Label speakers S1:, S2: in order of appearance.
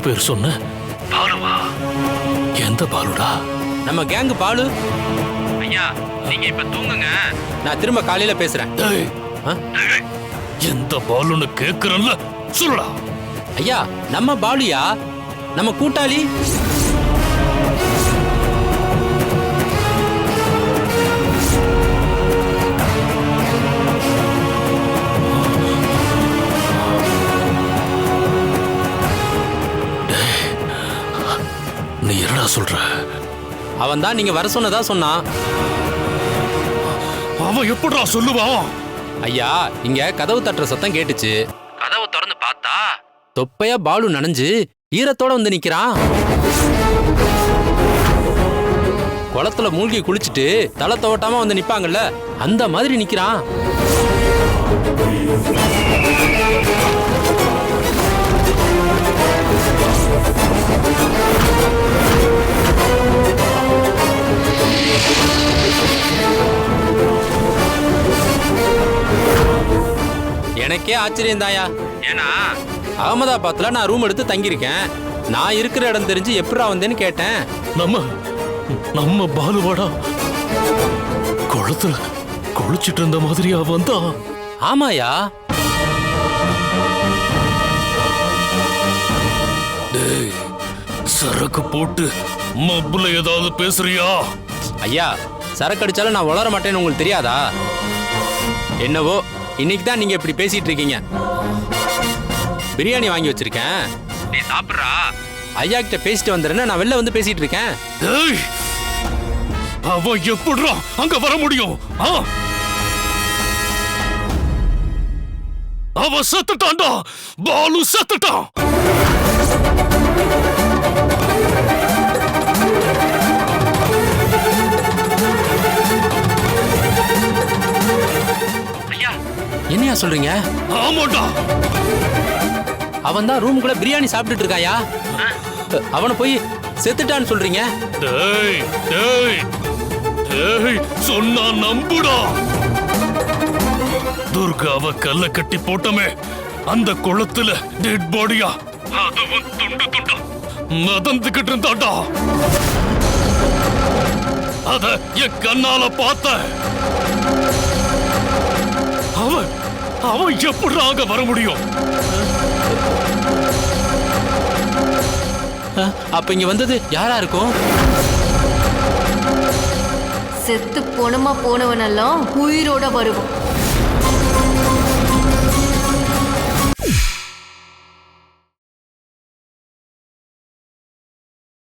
S1: பேர் சொன்ன? பாலுவா. எந்த பாலுடா?
S2: நம்ம கேங்கு பாலு. ஐயா நீங்க இப்ப தூங்குங்க. நான் திரும்ப காலையில பேசுறேன்.
S1: எந்த பாலுன்னு கேக்குறேன்ல சொல்லுடா.
S2: ஐயா நம்ம பாலுயா? நம்ம கூட்டாளி?
S1: சொல்ற?
S2: அவன் தான் நீங்க வர சொன்னதா சொன்னான்
S1: அவன் எப்படிடா சொல்லுவான்?
S2: ஐயா இங்க கதவு தட்டுற சத்தம் கேட்டுச்சு. கதவு திறந்து பார்த்தா? தொப்பையா பாலு நனைஞ்சு ஈரத்தோட வந்து நிக்கிறான். குளத்துல மூழ்கி குளிச்சுட்டு தலை துவட்டாம வந்து நிப்பாங்கல்ல அந்த மாதிரி நிக்கிறான். எனக்கே ஆச்சரியம் தாயா. ஏன்னா அகமதாபாத்ல நான் ரூம் எடுத்து தங்கியிருக்கேன். நான் இருக்கிற இடம் தெரிஞ்சு எப்படா வந்தேன்னு கேட்டேன்.
S1: நம்ம நம்ம பாலுவாடா. குளத்துல குளிச்சிட்டு இருந்த மாதிரி அவன் தான்
S2: ஆமாயா.
S1: டேய் சரக்கு போட்டு மப்புல ஏதாவது பேசுறியா?
S2: ஐயா சரக்கு அடிச்சாலும் நான் வளர மாட்டேன்னு உங்களுக்கு தெரியாதா? என்னவோ இன்னைக்கு தான் நீங்க இப்படி பேசிட்டு இருக்கீங்க. பிரியாணி வாங்கி வச்சிருக்கேன். நீ சாப்பிட்றா? ஐயா கிட்ட பேசிட்டு வந்துடுறேன்னு நான் வெளில வந்து பேசிட்டு இருக்கேன்.
S1: டேய் அவன் எப்படிடா அங்க வர முடியும்? ஆ? அவன் செத்துட்டான்டா. பாலு செத்துட்டான்.
S2: என்னையா சொல்றீங்க?
S1: ஆமாடா
S2: அவன் தான் ரூமுக்குள்ள பிரியாணி சாப்பிட்டுட்டு இருக்காயா? அவனை போய் செத்துட்டான்னு சொல்றீங்க?
S1: டேய் டேய் டேய் சொன்னா நம்புடா. துர்காவ கல்ல கட்டி போட்டமே அந்த குளத்துல டெட் பாடியா அதுவும் துண்டு துண்டா. மதந்துகிட்டு இருந்தாடா அத என் கண்ணால பார்த்த. அவன் அவன் எப்படி அங்க வர முடியும்?
S2: அப்ப இங்க வந்தது யாரா இருக்கும்?
S3: செத்து போனமா போனவனெல்லாம் உயிரோட வருவான்.